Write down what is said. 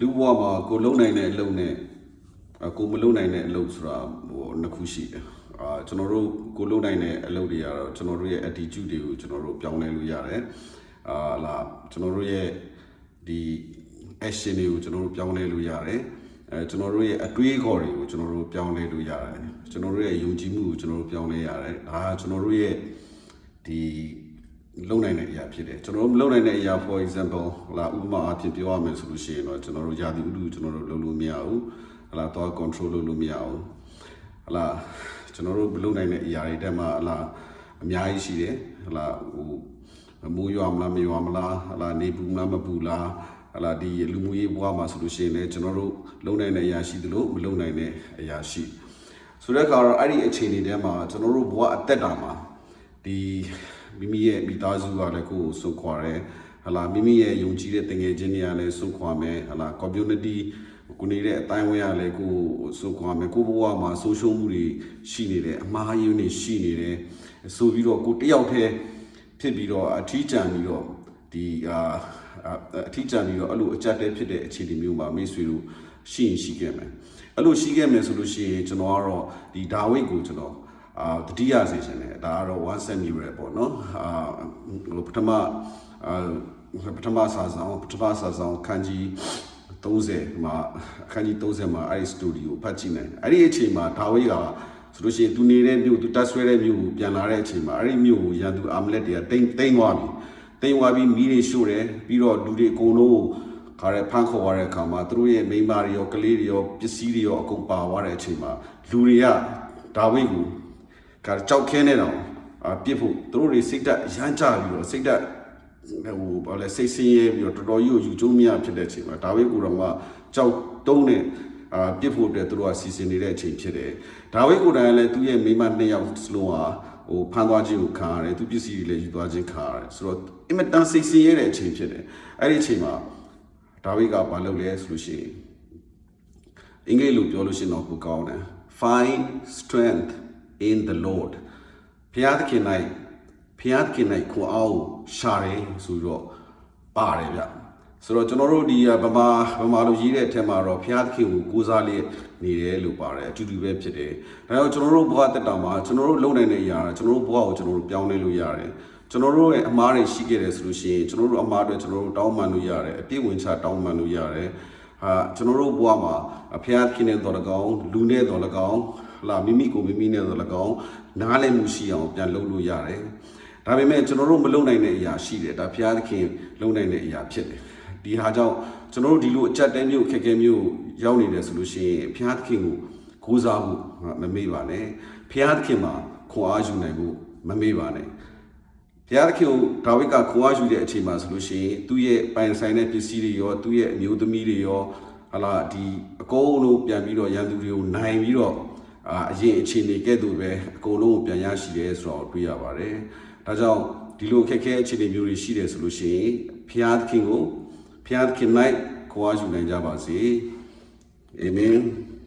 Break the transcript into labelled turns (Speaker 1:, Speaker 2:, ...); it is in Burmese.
Speaker 1: လူဘဝမှာကိုလုံနိုင်တဲ့အလုပ်နဲ့အကိုမလုံနိုင်တဲ့အလုပ်ဆိုတာဟိုနှစ်ခုရှိတယ်အာကျွန်တော်တို့ကိုလုံနိုင်တဲ့အလုပ်တွေကတော့ကျွန်တော်တို့ရဲ့ attitude တွေကိုကျွန်တော်တို့ပြောင်းလဲလို့ရတယ်အာလာကျွန်တော်တို့ရဲ့ဒီ action တွေကိုကျွန်တော်တို့ပြောင်းလဲလို့ရတယ်အဲကျွန်တော်တို့ရဲ့အတွေးအခေါ်တွေကိုကျွန်တော်တို့ပြောင်းလဲလို့ရတယ်ကျွန်တော်တို့ရဲ့ယုံကြည်မှုကိုကျွန်တော်တို့ပြောင်းလဲရတယ်ဒါကကျွန်တော်တို့ရဲ့ဒီ လုံနိုင်တဲ့အရာဖြစ်တယ်ကျွန်တော်တို့မလုံနိုင်တဲ့အရာ for example ဟလာဥပမာအဖြစ်ပြောရမယ်ဆိုလို့ရှိရင်တော့ကျွန်တော်တို့ယာတိဥတုကျွန်တော်တို့လုပ်လို့မရဘူးဟလာတော့ control လုပ်လို့မရဘူးဟလာကျွန်တော်တို့မလုံနိုင်တဲ့အရာတွေတက်မှာဟလာအများကြီးရှိတယ်ဟလာဟိုမိုးရွာမလားမရွာမလားဟလာနေပူမလားမပူလားဟလာဒီလူမှုရေးဘဝမှာဆိုလို့ရှိရင်လည်းကျွန်တော်တို့လုံနိုင်တဲ့အရာရှိသလိုမလုံနိုင်တဲ့အရာရှိဆိုတဲ့အခါတော့အဲ့ဒီအခြေအနေထဲမှာကျွန်တော်တို့ဘဝအသက်တာမှာဒီ မိမိရဲ့မိသားစုကလည်းကိုယ်ကိုစွန့်ခွာတယ်ဟလာမိမိရဲ့ယုံကြည်တဲ့တငယ်ချင်းတွေကလည်းစွန့်ခွာမယ်ဟလာ community ကိုနေတဲ့အတိုင်းဝန်းရလဲကိုဆိုခွာမယ်ကိုဘဝမှာဆိုရှုံးမှုတွေရှိနေတယ်အမှားယွင်းတွေရှိနေတယ်ဆိုပြီးတော့ကိုတယောက်တည်းဖြစ်ပြီးတော့အထီးကျန်ပြီးတော့ဒီအာအထီးကျန်ပြီးတော့အဲ့လိုအကြက်တဲဖြစ်တဲ့အခြေအနေမျိုးမှာမိတ်ဆွေတို့ရှိရင်ရှိခဲ့မယ်အဲ့လိုရှိခဲ့မယ်ဆိုလို့ရှိရင်ကျွန်တော်ကတော့ဒီဒါဝိတ်ကိုကျွန်တော် အာတတိယစေရှင်တယ်ဒါကတော့ one cent mirror ပေါ့နော်အာပထမအာပထမစာဆောင်ပထမစာဆောင်ခန်းကြီး30မှာအခန်းကြီး30မှာအဲ့ဒီစတူဒီယိုဖတ်ကြည့်နိုင်အဲ့ဒီအချိန်မှာဒါဝိတ်ကဆိုလို့ရှိရင်သူနေတဲ့မြို့သူတက်ဆွဲတဲ့မြို့ကိုပြန်လာတဲ့အချိန်မှာအဲ့ဒီမြို့ကိုရန်သူအာမလက်တွေကတိမ့်တိမ့်သွားပြီတိမ့်သွားပြီးမီးတွေရှို့တယ်ပြီးတော့လူတွေအကုန်လုံးခါရဲဖန်ခေါ်ရတဲ့အခါမှာသူတို့ရဲ့မိန်းမတွေရောကလေးတွေရောပစ္စည်းတွေရောအကုန်ပါသွားတဲ့အချိန်မှာလူတွေကဒါဝိတ်ကို ကကြောက်ခင်းနေတော့အပြစ်ဖို့သူတို့တွေစိတ်တက်ရမ်းကြပြီးတော့စိတ်တက်ဟိုဘာလဲစိတ်ဆင်းရဲပြီးတော့တော်တော်ကြီးကိုယူကျုံးမရဖြစ်တဲ့အချိန်မှာဒါဝိတ်ကိုတော့ကကြောက်တုံးတဲ့အာပြစ်ဖို့အတွက်သူတို့ကစီစဉ်နေတဲ့အချိန်ဖြစ်တယ်ဒါဝိတ်ကိုတိုင်လည်းသူ့ရဲ့မိန်းမနှစ်ယောက်စလုံးဟာဟိုဖမ်းသွားခြင်းကိုခံရတယ်သူပစ္စည်းတွေလည်းယူသွားခြင်းခံရတယ်ဆိုတော့အင်မတန်စိတ်ဆင်းရဲတဲ့အချိန်ဖြစ်တယ်အဲ့ဒီအချိန်မှာဒါဝိတ်ကဘာလုပ်လဲဆိုလို့ရှိရင်အင်္ဂလိပ်လိုပြောလို့ရှိရင်တော့ကိုကောင်းတယ် find strength in the lord ဘုရားသခင်၌ဘုရားသခင်၌ခွန်အားကိုရှာတယ်ဆိုပြီးတော့ပါတယ်ဗျဆိုတော့ကျွန်တော်တို့ဒီဗမာဗမာလိုရေးတဲ့အထက်မှာတော့ဘုရားသခင်ကိုကိုးစားလျက်နေတယ်လို့ပါတယ်အတူတူပဲဖြစ်တယ်ဒါကြောင့်ကျွန်တော်တို့ဘဝတက်တာမှာကျွန်တော်တို့လုံနိုင်တဲ့အရာကျွန်တော်တို့ဘဝကိုကျွန်တော်တို့ပြောင်းလဲလို့ရတယ်ကျွန်တော်တို့ရဲ့အမားတွေရှိခဲ့တယ်ဆိုလို့ရှိရင်ကျွန်တော်တို့အမားတွေကျွန်တော်တို့တောင်းပန်လို့ရတယ်အပြည့်ဝင်ချတောင်းပန်လို့ရတယ် ဟာကျွန်တော်တို့ဘဝမှာဘုရားသခင်နဲ့တော်လကောင်လူနဲ့တော်လကောင်လာမိမိကိုမိမိနဲ့တော်လကောင်နားလည်မှုရှိအောင်ပြန်လုပ်လို့ရတယ်ဒါပေမဲ့ကျွန်တော်တို့မလုပ်နိုင်တဲ့အရာရှိတယ်ဒါဘုရားသခင်လုပ်နိုင်တဲ့အရာဖြစ်တယ်ဒီဟာကြောင့်ကျွန်တော်တို့ဒီလိုအကြက်တဲမျိုးခက်ခဲမျိုးရောက်နေတယ်ဆိုလို့ရှိရင်ဘုရားသခင်ကိုကိုးစားဖို့မမေ့ပါနဲ့ဘုရားသခင်မှာခွန်အားယူနိုင်ဖို့မမေ့ပါနဲ့ ဘုရားသခင်ကိုဒါဝိဒ်ကခွန်အားယူတဲ့အချိန်မှာဆိုလို့ရှိရင်သူ့ရဲ့ပိုင်ဆိုင်တဲ့ပစ္စည်းတွေရောသူ့ရဲ့အမျိုးသမီးတွေရောဟလာဒီအကုန်လုံးပြန်ပြီးတော့ရန်သူတွေကိုနိုင်ပြီးတော့အာအရင်အခြေအနေကဲ့သို့ပဲအကုန်လုံးကိုပြန်ရရှိတယ်ဆိုတော့တွေ့ရပါတယ်။ဒါကြောင့်ဒီလိုခက်ခဲအခြေအနေမျိုးတွေရှိတယ်ဆိုလို့ရှိရင်ဘုရားသခင်ကိုဘုရားသခင်၌ခွန်အားယူနိုင်ကြပါစေ။အာမင်။